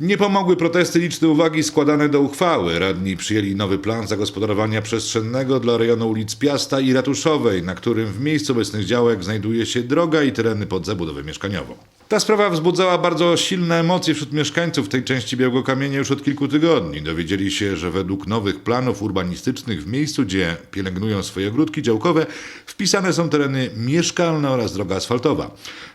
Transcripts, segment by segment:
Nie pomogły protesty liczne uwagi składane do uchwały. Radni przyjęli nowy plan zagospodarowania przestrzennego dla rejonu ulic Piasta i Ratuszowej, na którym w miejscu obecnych działek znajduje się droga i tereny pod zabudowę mieszkaniową. Ta sprawa wzbudzała bardzo silne emocje wśród mieszkańców tej części Białego Kamienia już od kilku tygodni. Dowiedzieli się, że według nowych planów urbanistycznych w miejscu, gdzie pielęgnują swoje ogródki działkowe, wpisane są tereny mieszkalne oraz droga asfaltowa.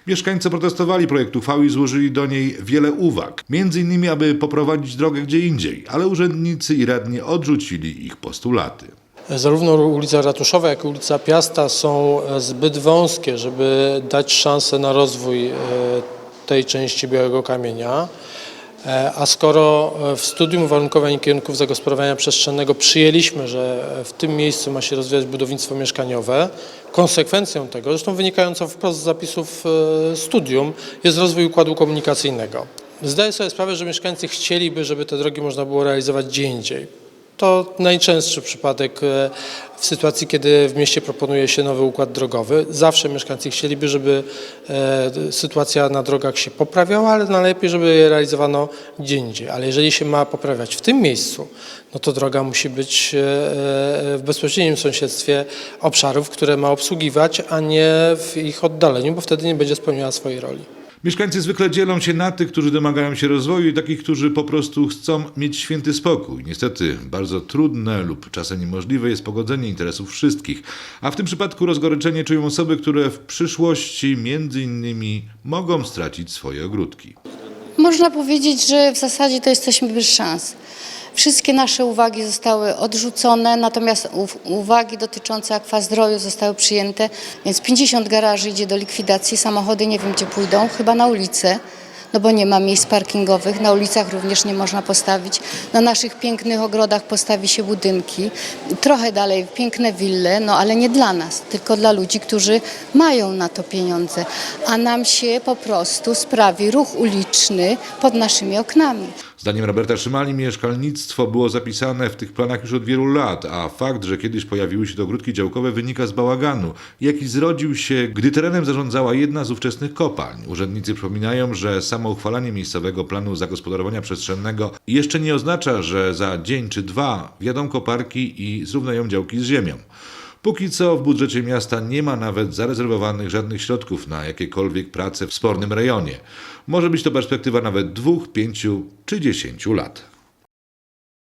Mieszkańcy protestowali projekt uchwały i złożyli do niej wiele uwag. Między innymi, aby poprowadzić drogę gdzie indziej, ale urzędnicy i radni odrzucili ich postulaty. Zarówno ulica Ratuszowa, jak i ulica Piasta są e, zbyt wąskie, żeby dać szansę na rozwój e, tej części Białego Kamienia. E, A skoro w studium uwarunkowań kierunków zagospodarowania przestrzennego przyjęliśmy, że w tym miejscu ma się rozwijać budownictwo mieszkaniowe, konsekwencją tego, zresztą wynikającą wprost z zapisów studium, jest rozwój układu komunikacyjnego. Zdaję sobie sprawę, że mieszkańcy chcieliby, żeby te drogi można było realizować gdzie indziej. To najczęstszy przypadek e, w sytuacji, kiedy w mieście proponuje się nowy układ drogowy. Zawsze mieszkańcy chcieliby, żeby e, sytuacja na drogach się poprawiała, ale najlepiej, żeby je realizowano gdzie indziej. Ale jeżeli się ma poprawiać w tym miejscu, no to droga musi być e, w bezpośrednim sąsiedztwie obszarów, które ma obsługiwać, a nie w ich oddaleniu, bo wtedy nie będzie spełniała swojej roli. Mieszkańcy zwykle dzielą się na tych, którzy domagają się rozwoju i takich, którzy po prostu chcą mieć święty spokój. Niestety bardzo trudne lub czasem niemożliwe jest pogodzenie interesów wszystkich, a w tym przypadku rozgoryczenie czują osoby, które w przyszłości między innymi mogą stracić swoje ogródki. Można powiedzieć, że w zasadzie to jesteśmy bez szans. Wszystkie nasze uwagi zostały odrzucone, natomiast uwagi dotyczące akwazdroju zostały przyjęte, więc 50 garaży idzie do likwidacji, samochody nie wiem gdzie pójdą, chyba na ulicę, no bo nie ma miejsc parkingowych, na ulicach również nie można postawić. Na naszych pięknych ogrodach postawi się budynki, trochę dalej piękne wille, no ale nie dla nas, tylko dla ludzi, którzy mają na to pieniądze, a nam się po prostu sprawi ruch uliczny pod naszymi oknami. Zdaniem Roberta Szymali mieszkalnictwo było zapisane w tych planach już od wielu lat, a fakt, że kiedyś pojawiły się to ogródki działkowe wynika z bałaganu, jaki zrodził się, gdy terenem zarządzała jedna z ówczesnych kopalń. Urzędnicy przypominają, że samo uchwalanie miejscowego planu zagospodarowania przestrzennego jeszcze nie oznacza, że za dzień czy dwa wjadą koparki i zrównają działki z ziemią. Póki co w budżecie miasta nie ma nawet zarezerwowanych żadnych środków na jakiekolwiek prace w spornym rejonie. Może być to perspektywa nawet dwóch, pięciu czy dziesięciu lat.